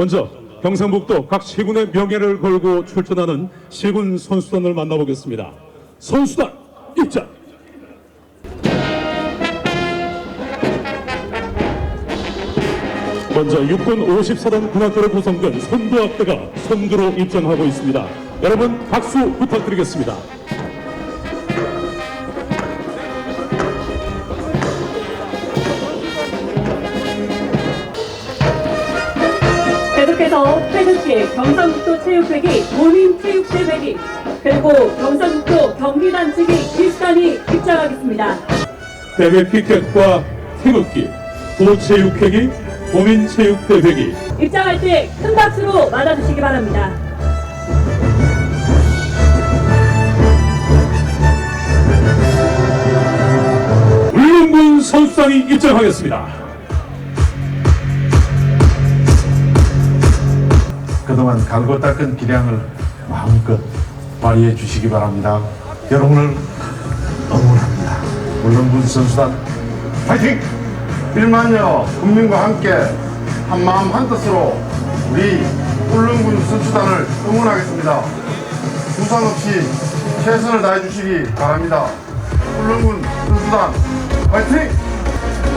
먼저 경상북도 각 시군의 명예를 걸고 출전하는 시군 선수단을 만나보겠습니다. 선수단 입장. 먼저 육군 54단 군악대로 구성된 선두학대가 선두로 입장하고 있습니다. 여러분 박수 부탁드리겠습니다. 경상북도 체육회기 모민체육대 회기 그리고 경상북도 경기단체기 일단이 입장하겠습니다. 대회 피켓과 태극기, 도체육회기, 도민체육대회기, 입장할 때 큰 박수로 맞아주시기 바랍니다. 울릉군 선수단이 입장하겠습니다. 그동안 갈고 닦은 기량을 마음껏 발휘해 주시기 바랍니다. 여러분을 응원합니다. 물론 군선수단 파이팅! 1만여 국민과 함께 한 마음 한 뜻으로 우리 울릉군 선수단을 응원하겠습니다. 부상 없이 최선을 다해 주시기 바랍니다. 울릉군 선수단 파이팅!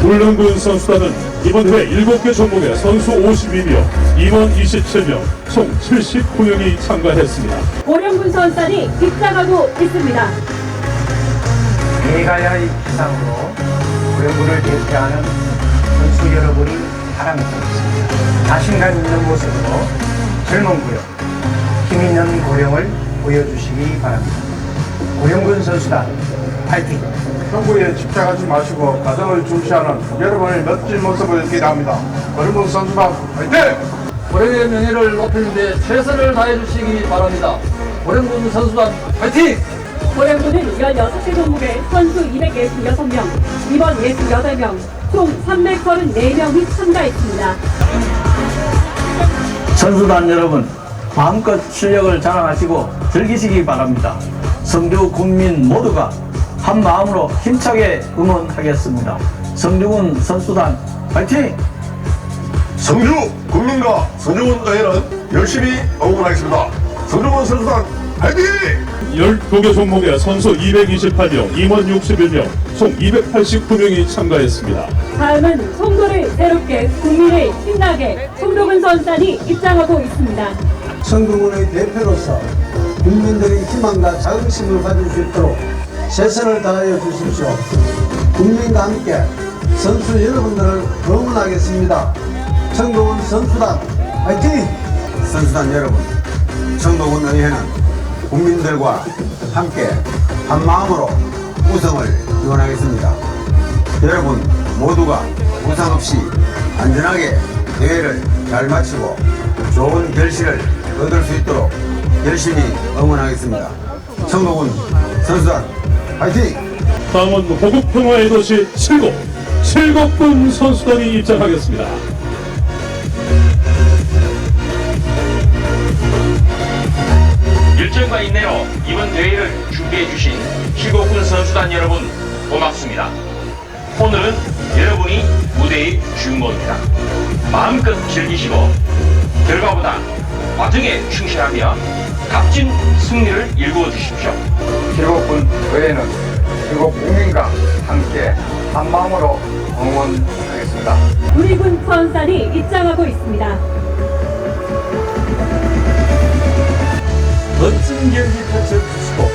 울릉군 선수단은 이번 대회 7개 종목의 선수 50이며 임원 27명, 총 79명이 참가했습니다. 오령군 선산이 빗나가고 있습니다. 대가야의 기상으로 오령군을 대표하는 선수 여러분이 바람을 습니다 자신감 있는 모습으로 젊은 구역, 힘 있는 고령을 보여주시기 바랍니다. 고령군 선수단 파이팅! 평구에 집착하지 마시고 가정을 중시하는 여러분의 멋진 모습을 기대합니다. 고령군 선수단 파이팅! 고령의 명예를 높이는 데 최선을 다해 주시기 바랍니다. 고령군 선수단 파이팅! 고령군은 16개 종목에 선수 266명, 임원 68명, 총 334명이 참가했습니다. 선수단 여러분 마음껏 실력을 자랑하시고 즐기시기 바랍니다. 성주 국민 모두가 한 마음으로 힘차게 응원하겠습니다. 성주군 선수단 파이팅! 성주 국민과 성주군 의회는 열심히 응원하겠습니다. 성주군 선수단 화이팅! 12개 종목에 선수 228명, 임원 61명, 총 289명이 참가했습니다. 다음은 송도를 새롭게 국민을 신나게 송도군 선수단이 입장하고 있습니다. 성동군의 대표로서 국민들의 희망과 자긍심을 가질 수 있도록 최선을 다하여 주십시오. 국민과 함께 선수 여러분들을 응원하겠습니다. 성동군 선수단 화이팅! 선수단 여러분, 청도군 의회는 국민들과 함께 한 마음으로 우승을 기원하겠습니다. 여러분 모두가 부상 없이 안전하게 대회를 잘 마치고 좋은 결실을 얻을 수 있도록 열심히 응원하겠습니다. 청도군 선수단 화이팅! 다음은 호국평화의 도시 칠곡, 칠곡군 선수단이 입장하겠습니다. 일정과 인내로 이번 대회를 준비해 주신 칠곡군 선수단 여러분 고맙습니다. 오늘은 여러분이 무대의 주인공입니다. 마음껏 즐기시고 결과보다 과정에 충실하며 값진 승리를 일구어 주십시오. 칠곡군 의회는 칠곡 국민과 함께 한 마음으로 응원하겠습니다. 우리 군 선수단이 입장하고 있습니다. 멋진 경기 펼쳐주시고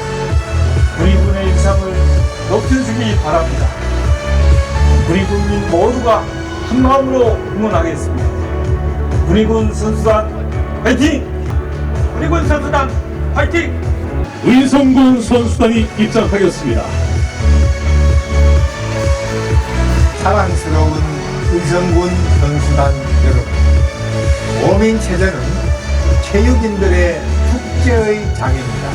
우리 군의 인상을 높여주기 바랍니다. 우리 국민 모두가 한 마음으로 응원하겠습니다. 우리 군 선수단 파이팅! 우리 군 선수단 파이팅! 의성군 선수단이 입장하겠습니다. 사랑스러운 의성군 선수단 여러분, 오민체전은 체육인들의 축제의 장입니다.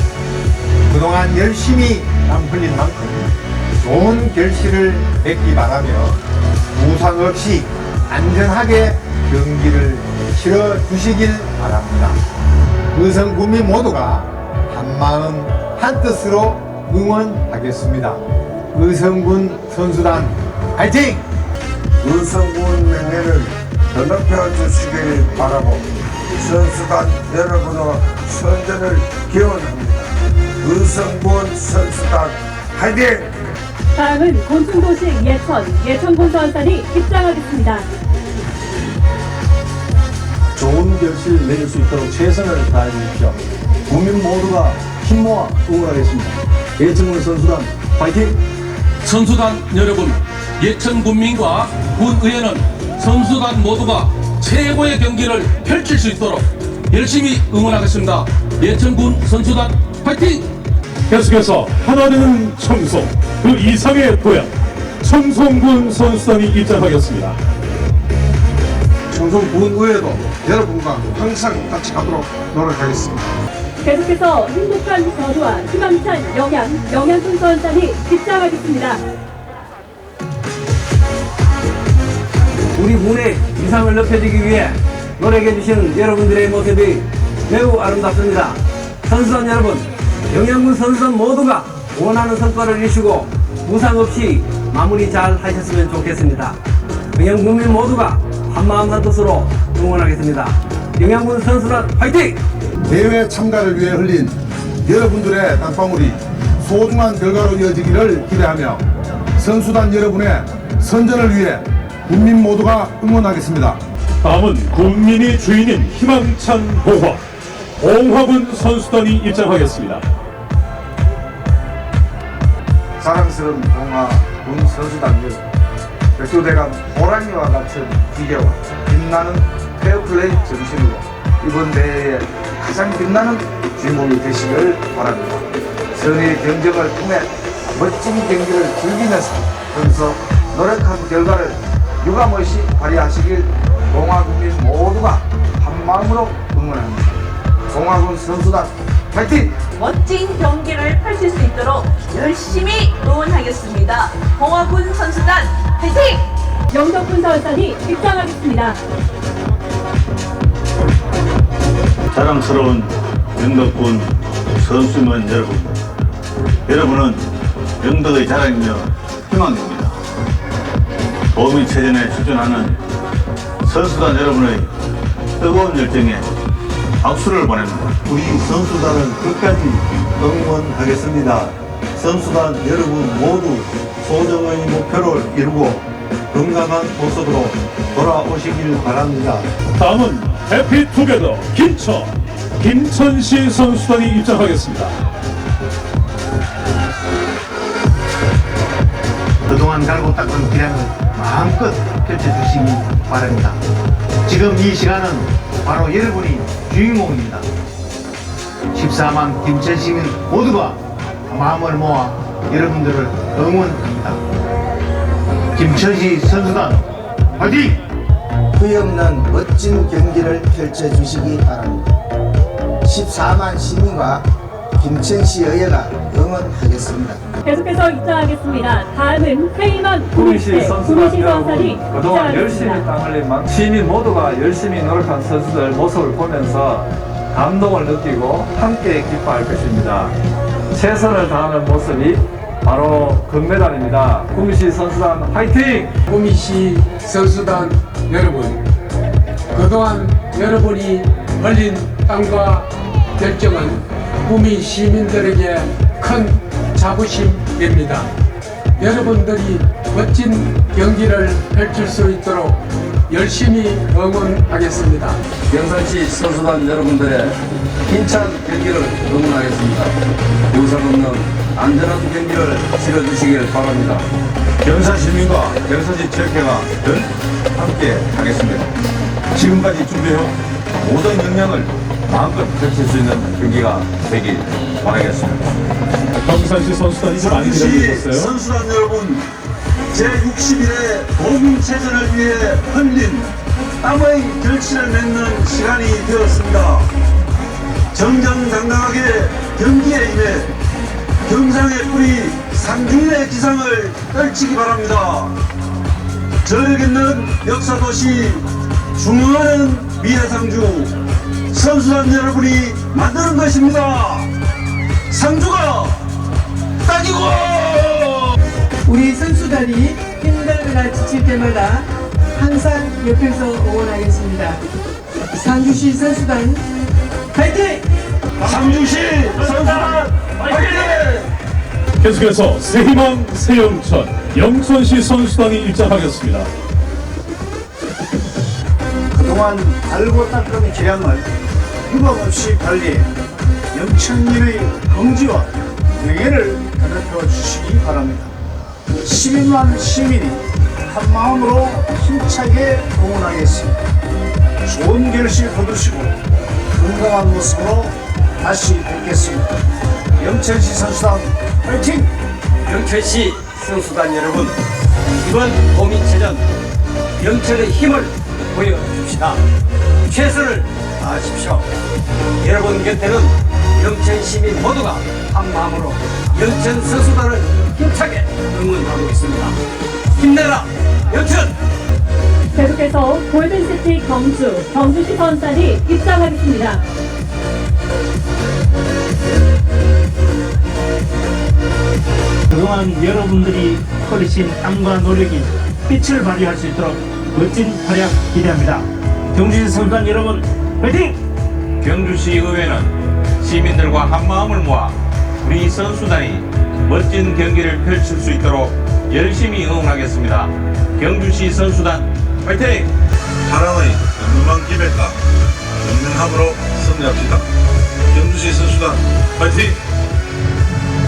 그동안 열심히 땀 흘린 만큼 좋은 결실을 맺기 바라며 부상 없이 안전하게 경기를 치러 주시길 바랍니다. 의성 국민 모두가 한마음 한뜻으로 응원하겠습니다. 의성군 선수단 화이팅! 의성군 명예를 더 높여주시길 바라고 선수단 여러분의 선전을 기원합니다. 의성군 선수단 화이팅! 다음은 곤충도시 예천, 예천군 선수단이 입장하겠습니다. 좋은 결실 내릴 수 있도록 최선을 다해 주십시오. 국민 모두가 힘 모아 응원하겠습니다. 예천군 선수단 파이팅! 선수단 여러분, 예천 군민과 군 의회는 선수단 모두가 최고의 경기를 펼칠 수 있도록 열심히 응원하겠습니다. 예천군 선수단 파이팅! 계속해서 하나되는 청송 그 이상의 고향 청송군 선수단이 입장하겠습니다. 청송군의회도 여러분과 항상 같이 가도록 노력하겠습니다. 계속해서 행복한 전우와 희망찬 영양, 영양군 선수단이 입장하겠습니다. 우리 군의 위상을 높여주기 위해 노력해 주시는 여러분들의 모습이 매우 아름답습니다. 선수단 여러분, 영양군 선수단 모두가 원하는 성과를 이루시고 부상 없이 마무리 잘 하셨으면 좋겠습니다. 영양군민 모두가 한마음 한 뜻으로 응원하겠습니다. 영양군 선수단 화이팅! 대회 참가를 위해 흘린 여러분들의 땀방울이 소중한 결과로 이어지기를 기대하며 선수단 여러분의 선전을 위해 국민 모두가 응원하겠습니다. 다음은 국민이 주인인 희망찬 봉화 봉화군 선수단이 입장하겠습니다. 사랑스러운 동화 군 선수단 여러분 백두대간 호랑이와 같은 기계와 빛나는 페어플레이 정신으로 이번 대회에 가장 빛나는 주인공이 되시길 바랍니다. 선의 경쟁을 통해 멋진 경기를 즐기면서 그래서 노력한 결과를 유감없이 발휘하시길 동화국민 모두가 한마음으로 응원합니다. 동화군 선수단 파이팅! 멋진 경기를 펼칠 수 있도록 열심히 응원하겠습니다. 공화군 선수단 화이팅! 영덕군 선수단이 입장하겠습니다. 자랑스러운 영덕군 선수면 여러분 여러분은 영덕의 자랑이며 희망입니다 도민체전에 출전하는 선수단 여러분의 뜨거운 열정에 박수를 보냅니다. 우리 선수단은 끝까지 응원하겠습니다. 선수단 여러분 모두 소정의 목표를 이루고 건강한 모습으로 돌아오시길 바랍니다. 다음은 해피투게더 김천 김천시 선수단이 입장하겠습니다. 그동안 갈고 닦은 기량을 마음껏 펼쳐 주시기 바랍니다. 지금 이 시간은 바로 여러분이 주인공입니다. 14만 김천 시민 모두가 마음을 모아 여러분들을 응원합니다. 김천시 선수단 화이팅! 후회 없는 멋진 경기를 펼쳐 주시기 바랍니다. 14만 시민과 김천시 의회가 응원하겠습니다. 계속해서 입장하겠습니다. 다음은 페이먼 구미시 구미시 선수단 구미시 선수단이 여러분 그동안 열심히. 땀 흘린 만 시민 모두가 열심히 노력한 선수들 모습을 보면서 감동을 느끼고 함께 기뻐할 것입니다. 최선을 다하는 모습이 바로 금메달입니다. 구미시 선수단 화이팅! 구미시 선수단 여러분, 그동안 여러분이 흘린 땀과 결정은 구미 시민들에게 큰 자부심입니다. 여러분들이 멋진 경기를 펼칠 수 있도록 열심히 응원하겠습니다. 경산시 선수단 여러분들의 힘찬 경기를 응원하겠습니다. 영상 없는 안전한 경기를 치러주시길 바랍니다. 경산 시민과 경산시 체육회가 늘 함께 하겠습니다. 지금까지 준비해온 모든 역량을 마음껏 펼칠 수 있는 경기가 되길 바라겠습니다. 경산시 선수단이 좀 많이 기다리셨어요. 선수단 여러분, 제60일의 도민체전을 위해 흘린 땀의 결실을 맺는 시간이 되었습니다. 정정당당하게 경기에 임해 경상의 뿌리 상중의 기상을 떨치기 바랍니다. 저력 있는 역사도시 중흥하는 미래상주 선수단 여러분이 만드는 것입니다. 상주가 따기고! 우리 선수단이 힘들거나 지칠 때마다 항상 옆에서 응원하겠습니다. 상주시 선수단 파이팅! 상주시 선수단 화이팅! 계속해서 새희망 새영천 영천시 선수단이 입장하겠습니다. 그동안 알고 닦은 계양을 유감없이 관리해 영천리의 긍지와 명예를 더럽혀 주시기 바랍니다. 12만 시민이 한 마음으로 힘차게 응원하겠습니다. 좋은 결실 거두시고 건강한 모습으로 다시 뵙겠습니다. 영천시 선수단 파이팅! 영천시 선수단 여러분, 이번 도민체전 영천의 힘을 보여줍시다. 최선을 다하십시오. 여러분 곁에는 영천 시민 모두가 한 마음으로 영천 선수단을 힘차게 응원하고 있습니다. 힘내라, 영천! 계속해서 골든시티 경주, 경주시 선수단이 입장하겠습니다. 그동안 여러분들이 흘리신 땀과 노력이 빛을 발휘할 수 있도록 멋진 활약 기대합니다. 경주시 선수단 여러분, 화이팅! 경주시 의회는 시민들과 한마음을 모아 우리 선수단이 멋진 경기를 펼칠 수 있도록 열심히 응원하겠습니다. 경주시 선수단 화이팅! 사랑의 영롱한 기백과 영능함으로 승리합시다. 경주시 선수단 화이팅!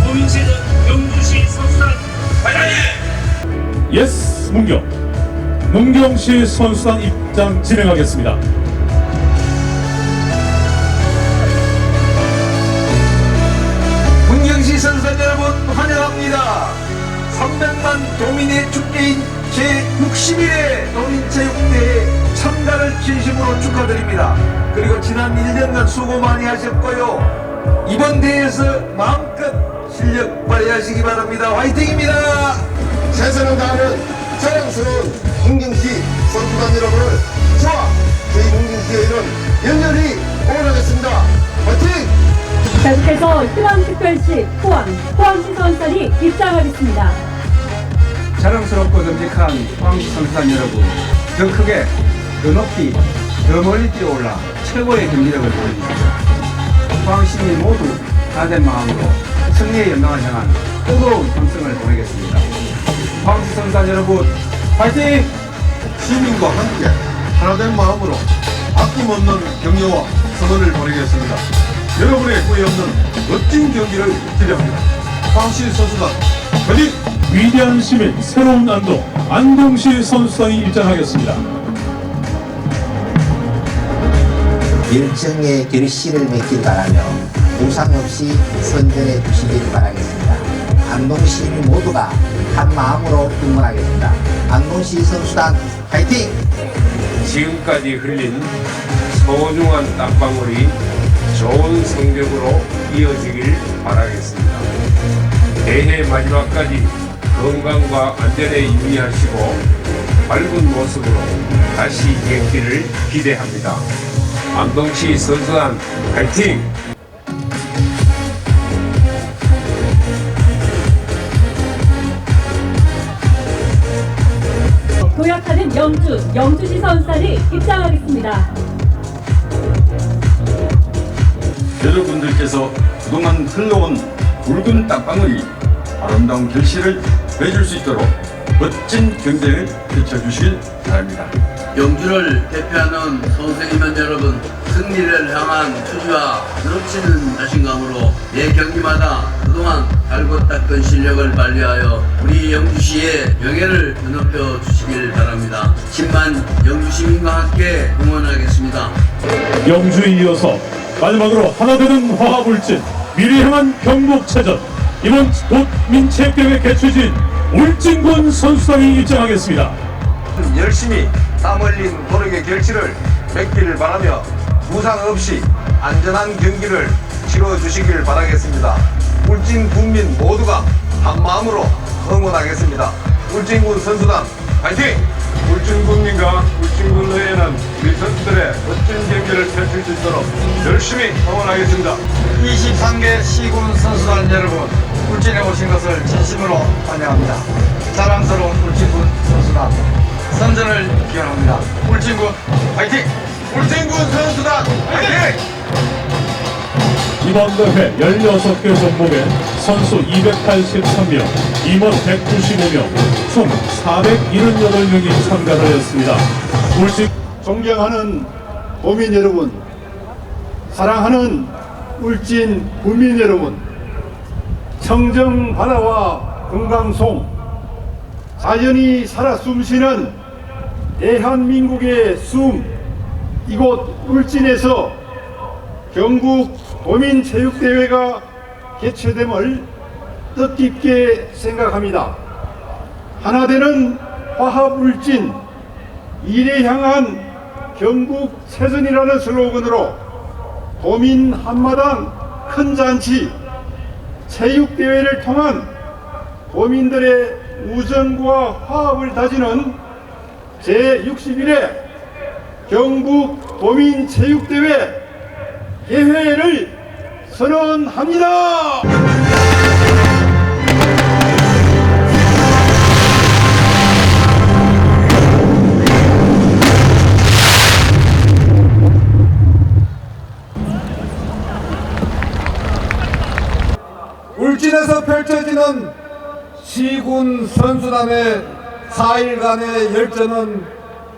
고민체전 경주시 선수단 화이팅! 예스 문경 문경시 선수단 입장 진행하겠습니다. 도민의 축제인 제61회 도민체육대회 참가를 진심으로 축하드립니다. 그리고 지난 1년간 수고 많이 하셨고요. 이번 대회에서 마음껏 실력 발휘하시기 바랍니다. 화이팅입니다. 최선을 다하는 자랑스러운 문경시 선수단 여러분을 저와 저희 문경시의회는 열렬히 응원하겠습니다. 화이팅! 계속해서 희망특별시 포항, 포항시 선수단이 입장하겠습니다. 자랑스럽고 듬직한 포항시 선수단 여러분, 더 크게, 더 높이, 더 멀리 뛰어올라 최고의 경기력을 보여주십시오. 포항 시민 모두 다된 마음으로 승리의 연명을 향한 뜨거운 함성을 보내겠습니다. 포항시 선수단 여러분, 파이팅! 시민과 함께 하나된 마음으로 아낌없는 격려와 성원을 보내겠습니다. 여러분의 후회 없는 멋진 경기를 기대합니다. 황시 선수단 화이팅! 위대한 시민 새로운 안동 안동시 선수단이 입장하겠습니다. 열정의 결실을 맺길 바라며 부상 없이 선전해 주시길 바라겠습니다. 안동시 민 모두가 한 마음으로 응원하겠습니다. 안동시 선수단 파이팅! 지금까지 흘린 소중한 땀방울이 좋은 성적으로 이어지길 바라겠습니다. 대회 마지막까지 건강과 안전에 유의하시고 밝은 모습으로 다시 경기를 기대합니다. 안동시 선수단 파이팅! 도약하는 영주, 영주시 선수단이 입장하겠습니다. 여러분들께서 그동안 흘러온 붉은 땀방울이 아름다운 결실을 맺을 수 있도록 멋진 경쟁을 펼쳐주시길 바랍니다. 영주를 대표하는 선생님은 여러분 승리를 향한 투지와 넘치는 자신감으로 매 경기마다 그동안 달고 닦은 실력을 발휘하여 우리 영주시의 명예를 드높여 주시길 바랍니다. 10만 영주 시민과 함께 응원하겠습니다. 영주에 이어서 마지막으로 하나 되는 화합울진 미래 향한 경복체전 이번 도민체육대회 개최진 울진군 선수단이 입장하겠습니다. 열심히 땀 흘린 노력의 결실을 맺기를 바라며 부상 없이 안전한 경기를 치러 주시길 바라겠습니다. 울진 국민 모두가 한 마음으로 응원하겠습니다. 울진군 선수단 파이팅! 울진 국민과 울진 군 의회는 우리 선수들의 멋진 경기를 펼칠 수 있도록 열심히 응원하겠습니다. 23개 시군 선수단 여러분, 울진에 오신 것을 진심으로 환영합니다. 자랑스러운 울진군 선수단 선전을 기원합니다. 울진군 파이팅! 울진군 선수단 화이팅! 이번 대회 16개 종목에 선수 283명, 임원 195명, 총 478명이 참가하였습니다. 울진 존경하는 도민 여러분, 사랑하는 울진 국민 여러분, 청정 바다와 금강송, 자연이 살아 숨쉬는 대한민국의 숨, 이곳 울진에서 경북 도민체육대회가 개최됨을 뜻깊게 생각합니다. 하나 되는 화합 울진, 이래 향한 경북 세전이라는 슬로건으로 도민 한마당 큰 잔치 체육대회를 통한 도민들의 우정과 화합을 다지는 제61회 경북 도민체육대회 개회를 선언합니다. 울진에서 펼쳐지는 시군 선수단의 4일간의 열전은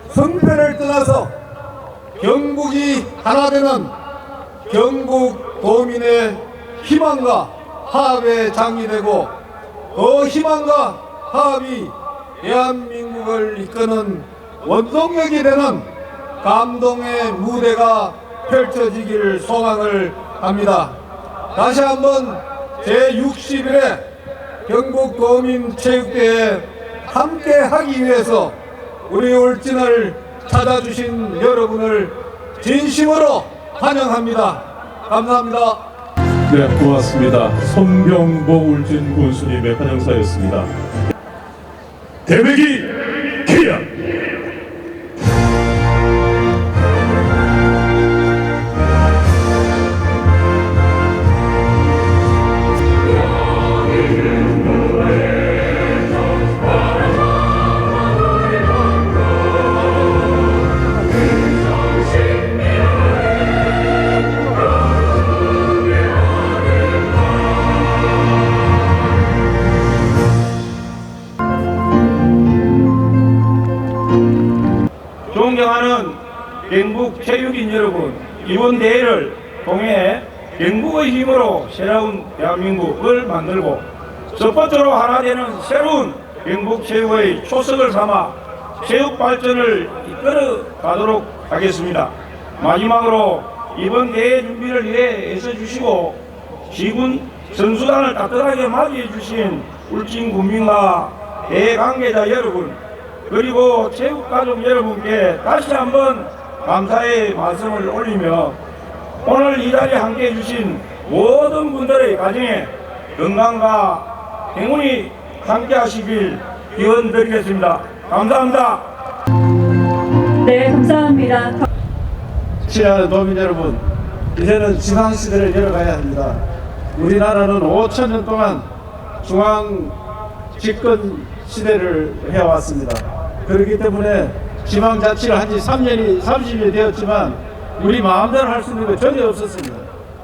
성패를 떠나서 경북이 하나 되는 경북 도민의 희망과 화합의 장이 되고 그 희망과 화합이 대한민국을 이끄는 원동력이 되는 감동의 무대가 펼쳐지기를 소망을 합니다. 다시 한번 제61회 경북도민체육대회 함께 하기 위해서 우리 울진을 찾아주신 여러분을 진심으로 환영합니다. 감사합니다. 네, 고맙습니다. 손병보 울진 군수님의 환영사였습니다. 대회기 이번 대회를 통해 경북의 힘으로 새로운 대한민국을 만들고 스포츠로 하나 되는 새로운 경북 체육의 초석을 삼아 체육 발전을 이끌어 가도록 하겠습니다. 마지막으로 이번 대회 준비를 위해 애써주시고 지군 선수단을 따뜻하게 맞이해 주신 울진 국민과 대회 관계자 여러분 그리고 체육가족 여러분께 다시 한번 감사의 말씀을 올리며 오늘 이 자리에 함께 해 주신 모든 분들의 가정에 건강과 행운이 함께 하시길 기원 드리겠습니다. 감사합니다. 네, 감사합니다. 친하는 도민 여러분, 이제는 지상시대를 열어가야 합니다. 우리나라는 5천 년 동안 중앙 집권 시대를 해왔습니다. 그렇기 때문에 지방 자치를 한 지 3년이, 30년이 되었지만 우리 마음대로 할 수 있는 거 전혀 없었습니다.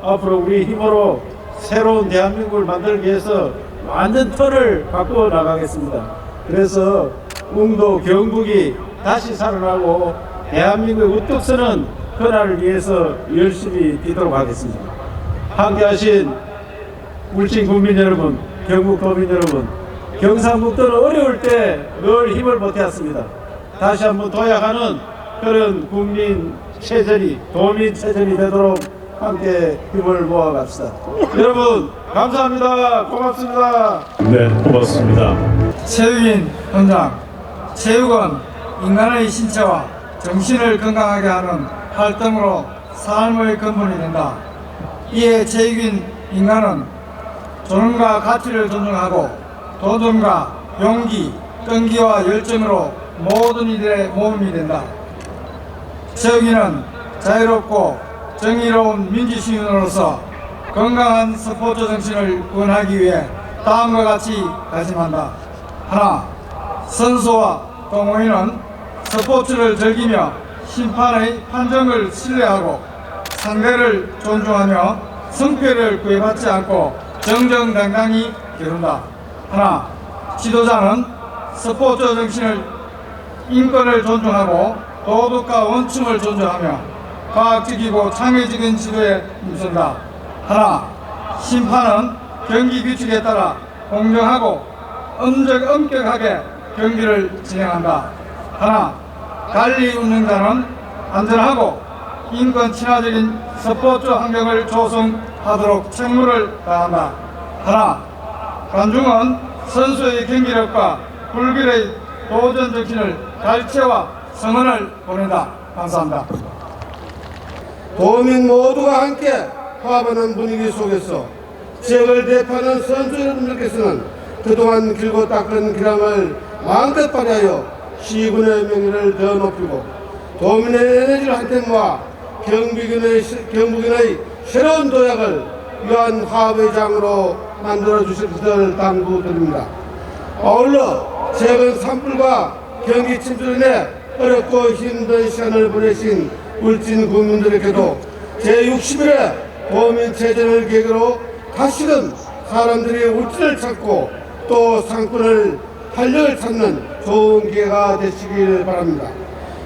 앞으로 우리 힘으로 새로운 대한민국을 만들기 위해서 완전 틀을 바꾸어 나가겠습니다. 그래서 웅도 경북이 다시 살아나고 대한민국의 우뚝 서는 그날을 위해서 열심히 뛰도록 하겠습니다. 함께 하신 울진 국민 여러분, 경북 도민 여러분, 경상북도는 어려울 때 늘 힘을 보태었습니다. 다시 한번 도약하는 그런 국민 체전이, 도민 체전이 되도록 함께 힘을 모아갑시다. 여러분, 감사합니다. 고맙습니다. 네, 고맙습니다. 체육인 현장 체육은 인간의 신체와 정신을 건강하게 하는 활동으로 삶의 근본이 된다. 이에 체육인 인간은 존엄과 가치를 존중하고 도전과 용기, 끈기와 열정으로 모든 이들의 모험이 된다. 체육인은 자유롭고 정의로운 민주시민으로서 건강한 스포츠 정신을 원하기 위해 다음과 같이 다짐한다. 하나, 선수와 동호인은 스포츠를 즐기며 심판의 판정을 신뢰하고 상대를 존중하며 성패를 구애받지 않고 정정당당히 겨룬다. 하나, 지도자는 스포츠 정신을 인권을 존중하고 도덕과 원칙을 존중하며 과학적이고 창의적인 지도에 힘쓴다. 하나, 심판은 경기 규칙에 따라 공정하고 엄격, 엄격하게 경기를 진행한다. 하나, 달리 운영자는 안전하고 인권 친화적인 스포츠 환경을 조성하도록 책무를 다한다. 하나, 관중은 선수의 경기력과 불길의 도전 정신을 갈채와 성원을 보낸다. 감사합니다. 도민 모두가 함께 화합하는 분위기 속에서 지역을 대표하는 선수 여러분들께서는 그동안 길고 닦은 기량을 마음껏 발휘하여 시군의 명예를 더 높이고 도민의 에너지를 한테 모아 경북인의, 경북인의 새로운 도약을 위한 화합의 장으로 만들어 주실 것을 당부드립니다. 아울러 최근 산불과 경기 인해 어렵고 힘든 시간을 보내신 울진 국민들에게도 제60일의 도민체전을 계기로 다시금 사람들이 울진을 찾고 또 상권을 활력을 찾는 좋은 기회가 되시길 바랍니다.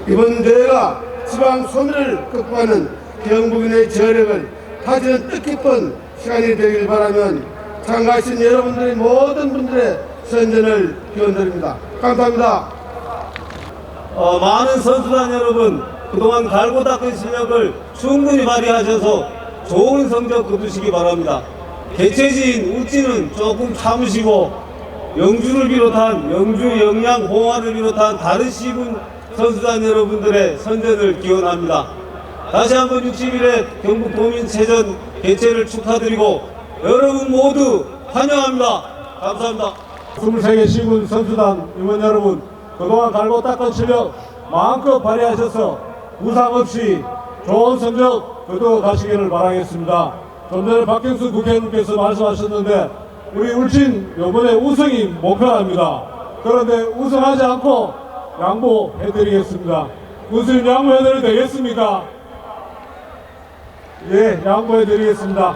이번 대회가 지방 소멸을 극복하는 경북인의 저력을 다지는 뜻깊은 시간이 되길 바라면 참가하신 여러분들의 모든 분들의 선전을 기원드립니다. 감사합니다. 어, 많은 선수단 여러분 그동안 갈고 닦은 실력을 충분히 발휘하셔서 좋은 성적 거두시기 바랍니다. 개최지인 울진은 조금 참으시고 영주를 비롯한 영주, 영양, 홍화를 비롯한 다른 시군 선수단 여러분들의 선전을 기원합니다. 다시 한번 60일의 경북 도민체전 개최를 축하드리고 여러분 모두 환영합니다. 감사합니다. 23개 시군 선수단 임원 여러분 그동안 갈고 닦은 실력 마음껏 발휘하셔서 부상 없이 좋은 성적 거두어 가시기를 바라겠습니다. 좀 전에 박경수 국회의원님께서 말씀하셨는데 우리 울진 이번에 우승이 목표랍니다. 그런데 우승하지 않고 양보해드리겠습니다. 무슨 양보해드려도 되겠습니까? 예, 양보해드리겠습니다.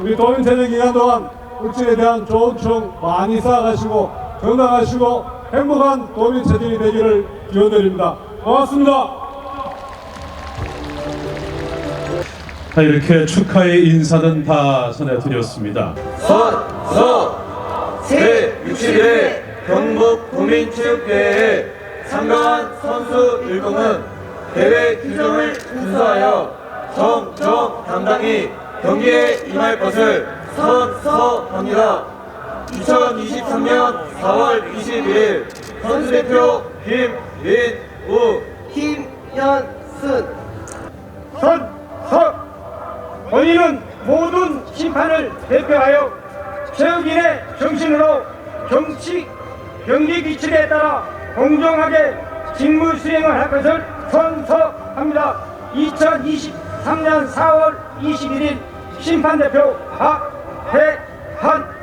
우리 도민체전 기간 동안 울진에 대한 좋은 추억 많이 쌓아가시고 건강하시고 행복한 도민체전이 되기를 기원드립니다. 고맙습니다. 자, 이렇게 축하의 인사는 다 전해드렸습니다. 서, 제 60회 경북 국민체육대회에 참가한 선수 일동은 대회 규정을 준수하여 정정당당히 경기에 임할 것을 선서합니다. 2023년 4월 21일 선수대표 김민우 김현순 선, 서 본인은 모든 심판을 대표하여 체육인의 정신으로 정치 경기 규칙에 따라 공정하게 직무 수행을 할 것을 선서합니다. 2023년 4월 21일 심판대표 박태한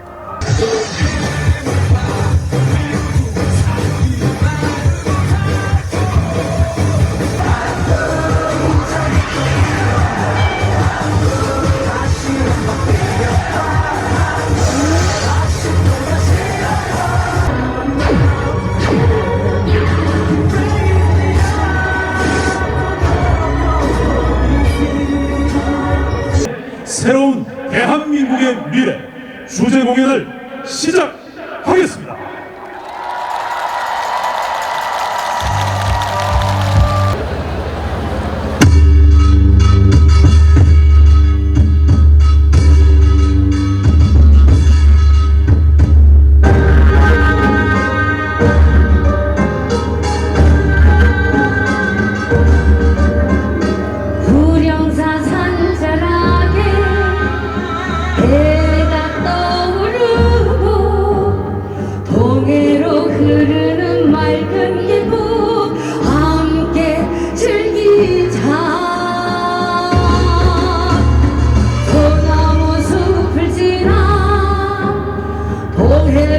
새로운 대한민국의 미래 주제 공연을 시작하겠습니다.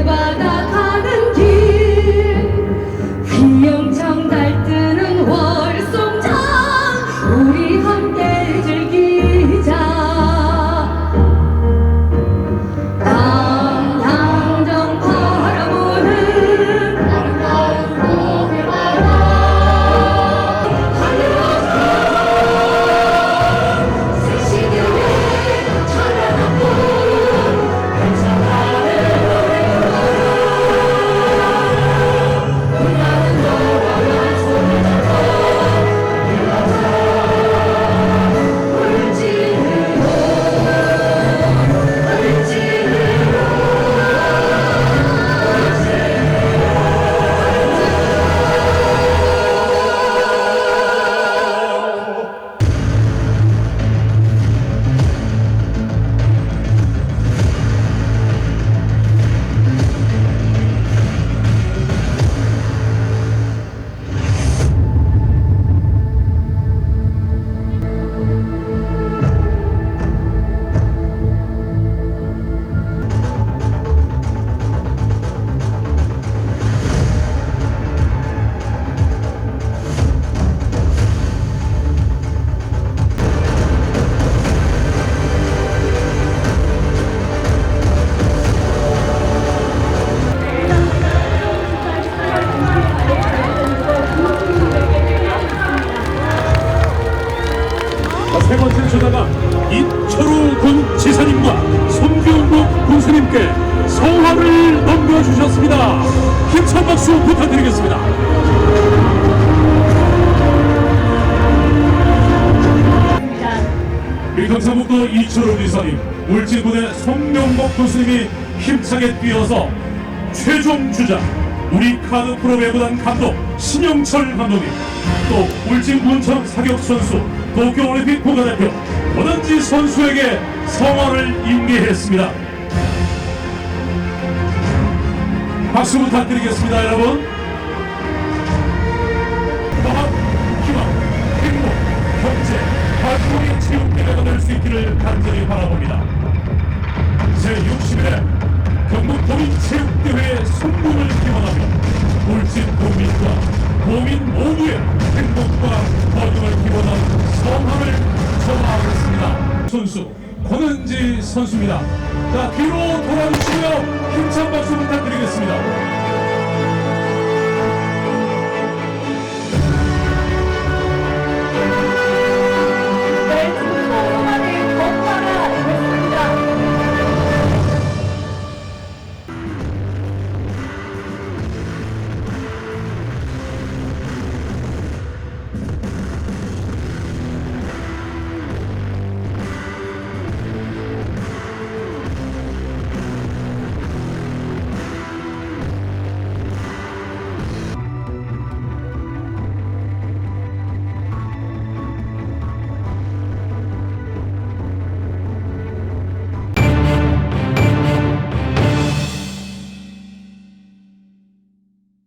동 박수 부탁드리겠습니다. 경상북도 이철우 지사님, 울진군의 송명목 군수님이 힘차게 뛰어서 최종 주자 우리 카드 프로 배구단 감독 신영철 감독님 또 울진군청 사격 선수 도쿄올림픽 국가대표 권은지 선수에게 성화를 임기했습니다. 박수 부탁드리겠습니다, 여러분. 또한 희망, 행복, 경제, 활동의 체육대회가 될 수 있기를 간절히 바라봅니다. 제60회 경북 도민체육대회의 성공을 기원하며 울진 국민과 도민 모두의 행복과 번영을 기원하는 성화를 전하겠습니다. 선수 권은지 선수입니다. 자 뒤로 돌아주시며 힘찬 박수 부탁드리겠습니다.